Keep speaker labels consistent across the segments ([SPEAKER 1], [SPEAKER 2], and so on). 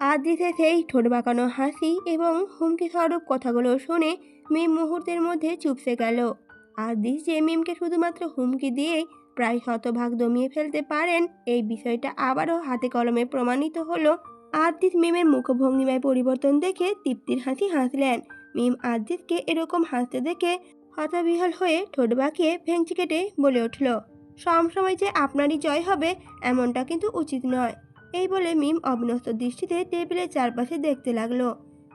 [SPEAKER 1] আদ্রিসের সেই ঠোঁট বাঁকানো হাসি এবং হুমকি স্বরূপ কথাগুলো শুনে মিম মুহূর্তের মধ্যে চুপসে গেল। আদ্রিস যে মিমকে শুধুমাত্র হুমকি দিয়েই প্রায় শতভাগ দমিয়ে ফেলতে পারেন, এই বিষয়টা আবারও হাতে কলমে প্রমাণিত হলো আদ্রিস মিমের মুখভঙ্গিমায় পরিবর্তন দেখে তৃপ্তির হাসি হাসলেন। মিম আদ্রিসকে এরকম হাসতে দেখে হতবিহল হয়ে ঠোঁট বাঁকিয়ে ভেঙচি কেটে বলে উঠল, সবসময় যে আপনারই জয় হবে, এমনটা কিন্তু উচিত নয়। এই বলে মিম অবিনস্ত দৃষ্টিতে টেবিলের চারপাশে দেখতে লাগল।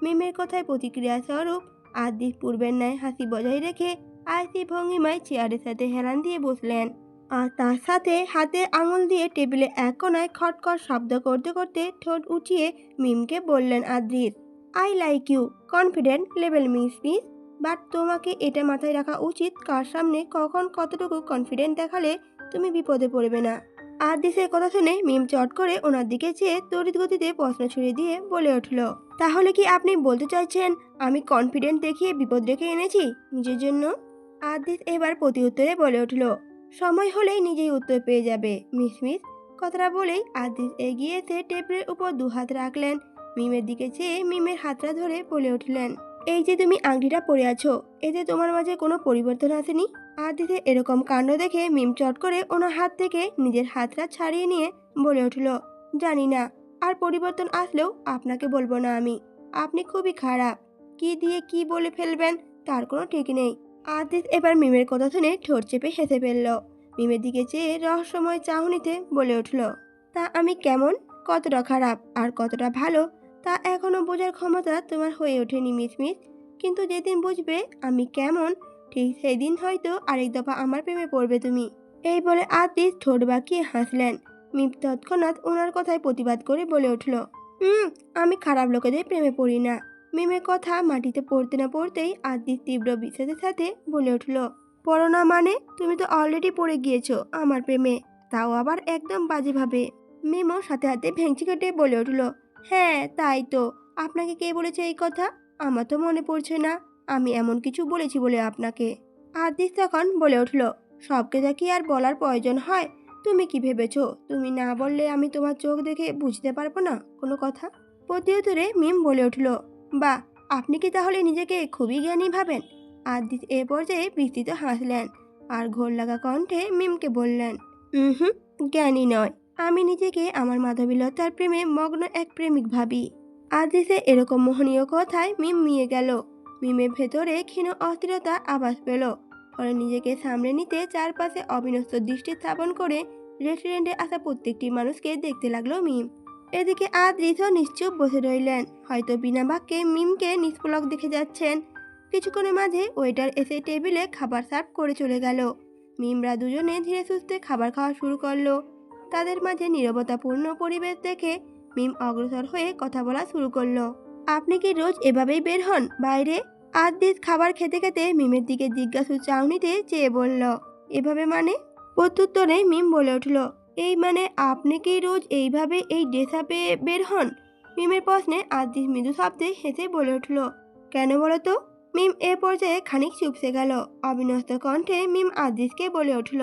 [SPEAKER 1] মিমের কথায় প্রতিক্রিয়া স্বরূপ আদ্রিস পূর্বের ন্যায় হাসি বজায় রেখে আয়সি ভঙ্গিমায় চেয়ারের সাথে হেলান দিয়ে বসলেন। আর তার সাথে হাতে আঙুল দিয়ে টেবিলে এক কোনায় খটখট শব্দ করতে করতে ঠোঁট উঠিয়ে মিমকে বললেন Adris I like you confident level miss miss but তোমাকে এটা মাথায় রাখা উচিত কার সামনে কখন কতটুকু কনফিডেন্ট দেখালে তুমি বিপদে পড়বে না। আদিসের কথা শুনে মিম চট করে ওনার দিকে চেয়ে তড়িৎ গতিতে প্রশ্ন ছুড়ে দিয়ে বলে উঠল, তাহলে কি আপনি বলতে চাইছেন আমি কনফিডেন্ট দেখিয়ে বিপদ রেখে এনেছি নিজের জন্য? আদিস এবার প্রতি উত্তরে বলে উঠল, সময় হলেই নিজেই উত্তর পেয়ে যাবে, মিস মিস। কথাটা বলেই আদিস এগিয়ে এসে টেবিলের উপর দু হাত রাখলেন। মিমের দিকে চেয়ে মিমের হাতটা ধরে বলে উঠলেন, এই যে তুমি আংটিটা পরে আছো, এতে তোমার মাঝে কোনো পরিবর্তন আসেনি? আদিতে এরকম কাণ্ড দেখে মিম চট করে ওনার হাত থেকে নিজের হাতটা ছাড়িয়ে নিয়ে বলে উঠল, জানি না, আর পরিবর্তন আসলেও আপনাকে বলব না আমি। আপনি খুবই খারাপ। কি দিয়ে কি বলে ফেলবেন তার কোনো ঠিক নেই। আদিত এবার মিমের কথা শুনে ঠোঁট চেপে হেসে ফেলল। মিমের দিকে চেয়ে রহস্যময় চাহনিতে বলে উঠল, তা আমি কেমন? কতটা খারাপ আর কতটা ভালো? তা এখনও বোঝার ক্ষমতা তোমার হয়ে ওঠেনি মিস মিস কিন্তু যেদিন বুঝবে আমি কেমন ঠিক সেই দিন হয়তো আরেক দফা আমার প্রেমে পড়বে তুমি। এই বলে আদিস ঠোঁট বাঁকিয়ে হাসলেন। মিম তৎক্ষণাৎ ওনার কথায় প্রতিবাদ করে বলে উঠল হুম আমি খারাপ লোকেদের প্রেমে পড়ি না। মিমের কথা মাটিতে পড়তে না পড়তেই আদিস তীব্র বিশ্বাসের সাথে বলে উঠল পড়ো না মানে? তুমি তো অলরেডি পড়ে গিয়েছো আমার প্রেমে। তাও আবার একদম বাজেভাবে। মিমো সাথে হাতে ভেঙচি কেটে বলে উঠল হ্যাঁ তাই তো। আপনাকে কে বলেছে এই কথা? আমার তো মনে পড়ছে না। আমি এমন কিছু বলেছি বলে আপনাকে। আদিস তখন বলে উঠল, সবকে যা কি আর বলার প্রয়োজন হয়। তুমি কি ভেবেছো? তুমি না বললে আমি তোমার চোখ দেখে বুঝতে পারব না? কোনো কথা? প্রতিউত্তরে মিম বলে উঠল বা আপনি কি তাহলে নিজেকে খুবই জ্ঞানী ভাবেন? আদিস এ পর্যায়ে বিস্তৃত হাসলেন আর ঘোর লাগা কণ্ঠে মিমকে বললেন হুম, জ্ঞানী নয়। আমি নিজেকে আমার মাধবীলতার প্রেমে মগ্ন এক প্রেমিক ভাবি। আদিসে এরকম মোহনীয় কথায় মিম মিয়ে গেল। মিমের ভেতরে ক্ষীণ অস্থিরতা আভাস পেল। ফলে নিজেকে সামনে নিতে চারপাশে অবিনস্ত দৃষ্টি স্থাপন করে রেস্টুরেন্টে আসা প্রত্যেকটি মানুষকে দেখতে লাগল মিম। এদিকে আদ্রিসও নিশ্চুপ বসে রইলেন। হয়তো বিনা বাক্যে মিমকে নিষ্পলক দেখে যাচ্ছেন। কিছুক্ষণের মাঝে ওয়েটার এসে টেবিলে খাবার সার্ভ করে চলে গেল। মিমরা দুজনে ধীরে সুস্থে খাবার খাওয়া শুরু করল। তাদের মাঝে নীরবতাপূর্ণ পরিবেশ দেখে মিম অগ্রসর হয়ে কথা বলা শুরু করল। আপনি কি রোজ এভাবেই বের হন বাইরে? আদিস খাবার খেতে খেতে মিমের দিকে জিজ্ঞাসু চাউনিতে চেয়ে বলল, এভাবে মানে? প্রত্যুত্তরে মিম বলে উঠল, এই মানে আপনি কি রোজ এইভাবে এই ড্রেস আপে বের হন? মিমের প্রশ্নে আদিস মৃদু শব্দে হেসে বলে উঠল, কেন বলো তো? মিম এ পর্যায়ে খানিক চুপসে গেল, অবিনস্ত কণ্ঠে মিম আদিসকে বলে উঠল,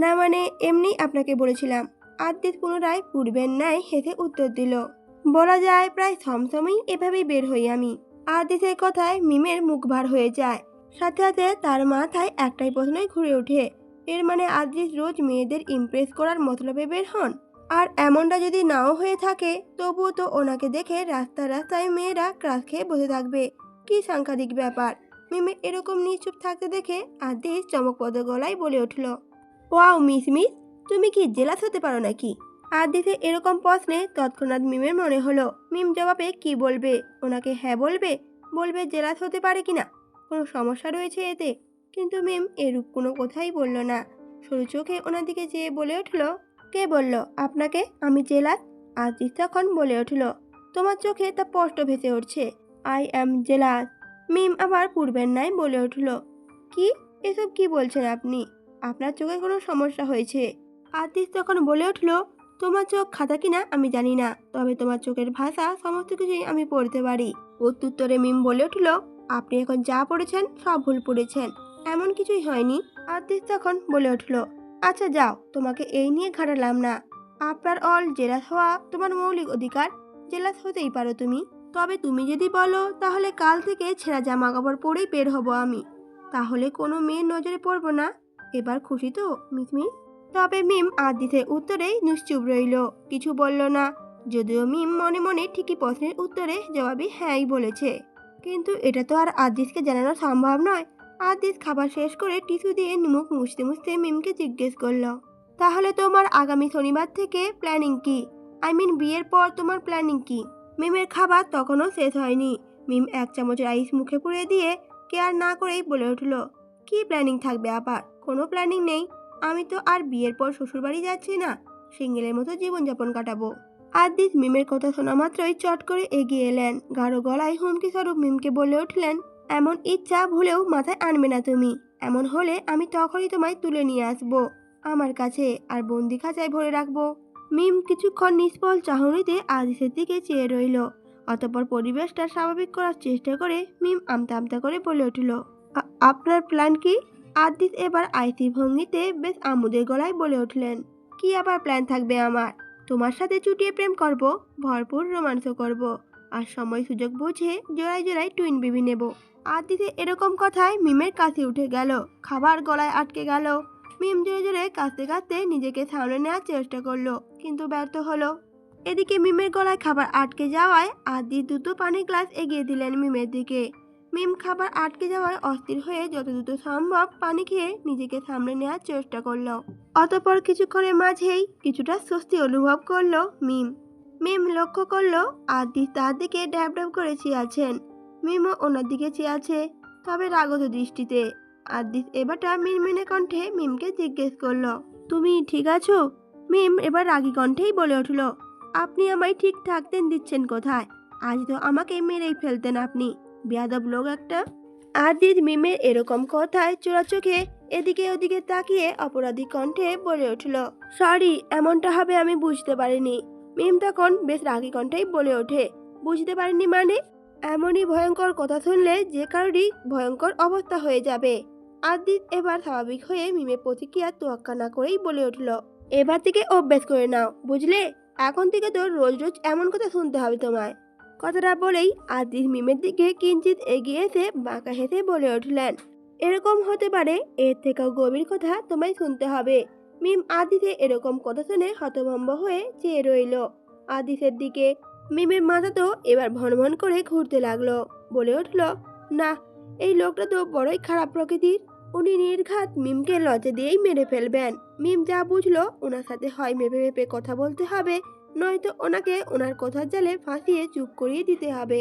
[SPEAKER 1] না মানে এমনি আপনাকে বলেছিলাম। আদিত পুনরায় পূর্বের ন্যায় হেসে উত্তর দিল বলা যায় প্রায় সমসময়ই এভাবেই বের হই আমি। আদিতের কথায় মিমের মুখ ভার হয়ে যায়। সাথে সাথে তার মাথায় একটাই প্রশ্নই ঘুরে ওঠে। এর মানে আদ্রিস রোজ মেয়েদের ইমপ্রেস করার মতলবে বের হন? আর এমনটা যদি নাও হয়ে থাকে, তবুও তো ওনাকে দেখে রাস্তা রাস্তায় মেয়েরা ক্রাস খেয়ে বসে থাকবে। কি সাংঘাতিক ব্যাপার। মিমে এরকম নিশ্চুপ থাকতে দেখে আদিস চমকপদ গলায় বলে উঠল, ওয়াও, মিস মিস, তুমি কি জেলাস হতে পারো নাকি? আদিতে এরকম প্রশ্নে তৎক্ষণাৎ মিমের মনে হলো, মিম জবাবে কি বলবে? ওনাকে হ্যাঁ বলবে? বলবে জেলাস হতে পারে কিনা? কোনো সমস্যা রয়েছে এতে? কিন্তু মিম এরূপ কোনো কথাই বলল না। সরু চোখে ওনার দিকে চেয়ে বলে উঠল, কে বলল? আপনাকে? আমি জেলাস আদিস তখন বলে উঠল, তোমার চোখে তা স্পষ্ট ভেসে উঠছে। আই অ্যাম জেলাস মিম আবার পূর্বের ন্যায় বলে উঠল, কি? এসব কি বলছেন আপনি? আপনার চোখে কোনো সমস্যা হয়েছে? আদিস তখন বলে উঠল তোমার চোখ খাতা কিনা আমি জানি না, তবে তোমার চোখের ভাষা সমস্ত কিছুই আমি পড়তে পারি। প্রত্যুত্তরে মিম বলে উঠল, আপনি এখন যা পড়েছেন সব ভুল পড়েছেন। এমন কিছুই হয়নি। আদিস তখন বলে উঠল আচ্ছা যাও, তোমাকে এই নিয়ে ঘাটালাম না। আপনার অল জেলাস হওয়া তোমার মৌলিক অধিকার, জেলাস হতেই পারো তুমি। তবে তুমি যদি বলো, তাহলে কাল থেকে ছেঁড়া জামা কাপড় পরেই বের হব আমি। তাহলে কোনো মেয়ের নজরে পড়ব না। এবার খুশি তো, মিসমিস? তবে মিম আদিতের উত্তরেই নিশ্চুপ রইল। কিছু বলল না। যদিও মিম মনে মনে ঠিকই প্রশ্নের উত্তরে জবাবই হ্যাঁই বলেছে। কিন্তু এটা তো আর আদিসকে জানানো সম্ভব নয়। আদিস খাবার শেষ করে টিস্যু দিয়ে মুখ মুছতে মুছতে মিমকে জিজ্ঞেস করল, তাহলে তোমার আগামী শনিবার থেকে প্ল্যানিং কি? আই মিন বিয়ের পর তোমার প্ল্যানিং কি? মিমের খাবার তখনও শেষ হয়নি। মিম এক চামচ রাইস মুখে পুড়ে দিয়ে কেয়ার না করেই বলে উঠল, কি প্ল্যানিং থাকবে আবার? কোনো প্ল্যানিং নেই। আমি তো আর বিয়ের পর শ্বশুরবাড়ি যাচ্ছি না, সিঙ্গেলের মতো জীবনযাপন কাটাবো। আদিস মিমের কথা শোনা মাত্রই চট করে এগিয়ে এলেন। গাঢ় গলায় হুমকি স্বরূপ মিমকে বলে উঠলেন, এমন ইচ্ছা ভুলেও মাথায় আনবে না তুমি। এমন হলে আমি তখনই তোমায় তুলে নিয়ে আসব। আমার কাছে আর বন্দি খাঁচায় ভরে রাখব। মিম কিছুক্ষণ নিষ্ফল চাহনিতে আদিসের দিকে চেয়ে রইল। অতপর পরিবেশটা স্বাভাবিক করার চেষ্টা করে মিম আমতা আমতা করে বলে উঠল আপনার প্ল্যান কি? আদিস এবার আইসি ভঙ্গিতে বেশ আমুদের গলায় বলে উঠলেন, কি আবার প্ল্যান থাকবে আমার? তোমার সাথে চুটিয়ে প্রেম করব, ভরপুর রোমাঞ্চ করব, আর সময় সুযোগ বুঝে জোড়ায় জোড়ায় টুইন বেবি নেব। আদিতে এরকম কথায় মিমের কাছে উঠে গেল, খাবার গলায় আটকে গেল। মিম জোরে জোরে কাঁদতে কাঁদতে নিজেকে সামনে নেওয়ার চেষ্টা করল, কিন্তু ব্যর্থ হলো। এদিকে মিমের গলায় খাবার আটকে যাওয়ায় আদি দুটো পানির গ্লাস এগিয়ে দিলেন মিমের দিকে। মিম খাবার আটকে যাওয়ায় অস্থির হয়ে যত দ্রুত সম্ভব পানি খেয়ে নিজেকে সামনে নেওয়ার চেষ্টা করল। অতপর কিছুক্ষণের মাঝেই কিছুটা স্বস্তি অনুভব করল মিম। মিম লক্ষ্য করল আদি তার দিকে ড্যাব ড্যাব করে চেয়ে আছেন। মিমও ওনার দিকে চেয়ে আছে, তবে রাগত দৃষ্টিতে। আদিস এবারটা মিনমিনে কণ্ঠে মিমকে জিজ্ঞেস করল, তুমি ঠিক আছো? মিম এবার রাগী কণ্ঠেই বলে উঠল, আপনি আমায় ঠিক থাকতেন দিচ্ছেন কোথায়? আজ তো আমাকে মেরেই ফেলতেন আপনি। বেয়াদব লোক একটা। আদিত মিমের এরকম কথায় চোরা চোখে এদিকে ওদিকে তাকিয়ে অপরাধী কণ্ঠে বলে উঠল সরি এমনটা হবে আমি বুঝতে পারিনি। মিম তখন বেশ রাগী কণ্ঠেই বলে ওঠে, বুঝতে পারিনি মানে? এমনই ভয়ঙ্কর কথা শুনলে যে কারোরই ভয়ঙ্কর অবস্থা হয়ে যাবে। আদিত এবার স্বাভাবিক হয়ে মিমের প্রতিক্রিয়া তোয়াক্কা না করেই বলে উঠল, এবার থেকে অভ্যেস করে নাও, বুঝলে? এখন থেকে তোর রোজ রোজ এমন কথা শুনতে হবে তোমায়। কথাটা বলেই আদিত মিমের দিকে কিঞ্চিত এগিয়ে এসে বাঁকা হেসে বলে উঠলেন, এরকম হতে পারে, এর থেকেও গভীর কথা তোমায় শুনতে হবে। মিম আদিতে এরকম কথা শুনে হতভম্ব হয়ে চেয়ে রইল। আদিসের দিকে মিমের মাথা তো এবার ভন ভন করে ঘুরতে লাগল, বলে উঠল, না, এই লোকটা তো বড়ই খারাপ প্রকৃতির। উনি নির্ঘাত মিমকে লজ্জা দিয়েই মেরে ফেলবেন। মিম যা বুঝলো, ওনার সাথে হয় মেপে মেপে কথা বলতে হবে নয়তো ওনাকে ওনার কথার জালে ফাঁসিয়ে চুপ করিয়ে দিতে হবে।